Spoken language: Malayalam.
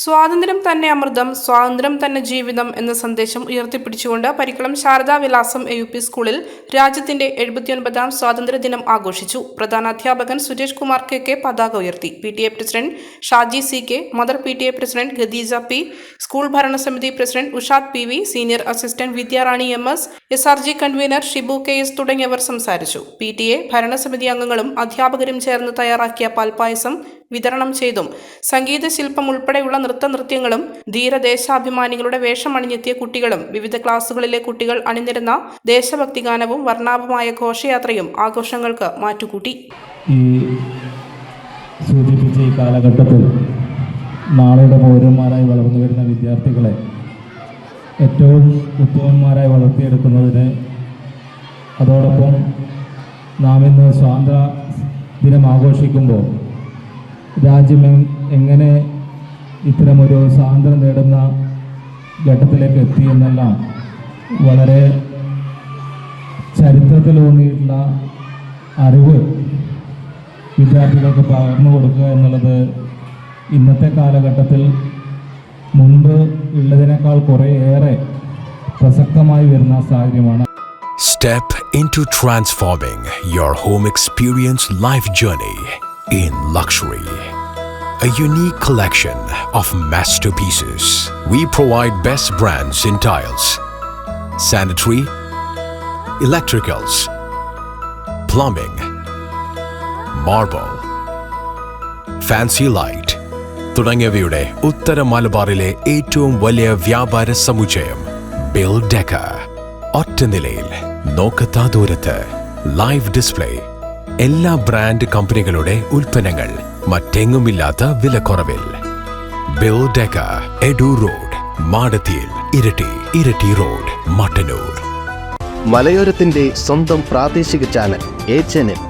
സ്വാതന്ത്ര്യം തന്നെ അമൃതം സ്വാതന്ത്ര്യം തന്നെ ജീവിതം എന്ന സന്ദേശം ഉയർത്തിപ്പിടിച്ചുകൊണ്ട് പരിക്കളം ശാരദാ വിലാസം എ യു പി സ്കൂളിൽ രാജ്യത്തിന്റെ എഴുപത്തിയൊൻപതാം സ്വാതന്ത്ര്യദിനം ആഘോഷിച്ചു. പ്രധാന അധ്യാപകൻ സുരേഷ് കുമാർ കെ കെ പതാക ഉയർത്തി. P T A president Shaji C K mother P T A president Khadeeja P school ഭരണസമിതി president Ushad P V senior assistant Vidyarani M S S R G convener Shibu K S തുടങ്ങിയവർ സംസാരിച്ചു. പി ടി എ ഭരണസമിതി അംഗങ്ങളും അധ്യാപകരും ചേർന്ന് തയ്യാറാക്കിയ പാൽപ്പായസം വിതരണം ചെയ്തും സംഗീത ശില്പം ഉൾപ്പെടെയുള്ള നൃത്തനൃത്യങ്ങളും ധീരദേശാഭിമാനികളുടെ വേഷമണിഞ്ഞെത്തിയ കുട്ടികളും വിവിധ ക്ലാസുകളിലെ കുട്ടികൾ അണിനിരുന്ന ദേശഭക്തി ഗാനവും വർണാഭമായ ഘോഷയാത്രയും ആഘോഷങ്ങൾക്ക് മാറ്റുകൂട്ടി. ഈ കാലഘട്ടത്തിൽ നാളെയുടെ പൗരന്മാരായി വളർന്നു വരുന്ന വിദ്യാർത്ഥികളെ ഏറ്റവും ഉത്തമന്മാരായി വളർത്തിയെടുക്കുന്നതിന് അതോടൊപ്പം നാം ഇന്ന് സ്വാതന്ത്ര്യ ദിനം ആഘോഷിക്കുമ്പോൾ രാജ്യം എങ്- എങ്ങനെ ഇത്തരമൊരു സ്വാതന്ത്ര്യം നേടുന്ന ഘട്ടത്തിലേക്ക് എത്തി എന്നെല്ലാം വളരെ ചരിത്രത്തിലൂന്നിയിട്ടുള്ള അറിവ് വിദ്യാർത്ഥികൾക്ക് പകർന്നു കൊടുക്കുക എന്നുള്ളത് ഇന്നത്തെ കാലഘട്ടത്തിൽ മുൻപ് ഉള്ളതിനേക്കാൾ കുറേയേറെ പ്രസക്തമായി വരുന്ന സാഹചര്യമാണ് Step into transforming your home experience life journey in luxury. A unique collection of masterpieces. We provide best brands in tiles, sanitary, electricals, plumbing, marble, fancy light തുടങ്ങിയവയുടെ ഉത്തര മലബാറിലെ ഏറ്റവും വലിയ വ്യാപാര സമുച്ചയം ബിൽ ഡെക്ക ഒറ്റ നിലയിൽ നോക്കത്താ ദൂരത്ത് ലൈവ് ഡിസ്പ്ലേ. എല്ലാ ബ്രാൻഡ് കമ്പനികളുടെ ഉൽപ്പന്നങ്ങൾ മറ്റെങ്ങുമില്ലാത്ത വിലക്കുറവിൽ. ബിൽ ഡെക്ക എഡു റോഡ് മാടത്തിയിൽ ഇരട്ടി ഇരട്ടി റോഡ് മട്ടന്നൂർ. മലയോരത്തിന്റെ സ്വന്തം പ്രാദേശിക ചാനൽ എ ചാനൽ.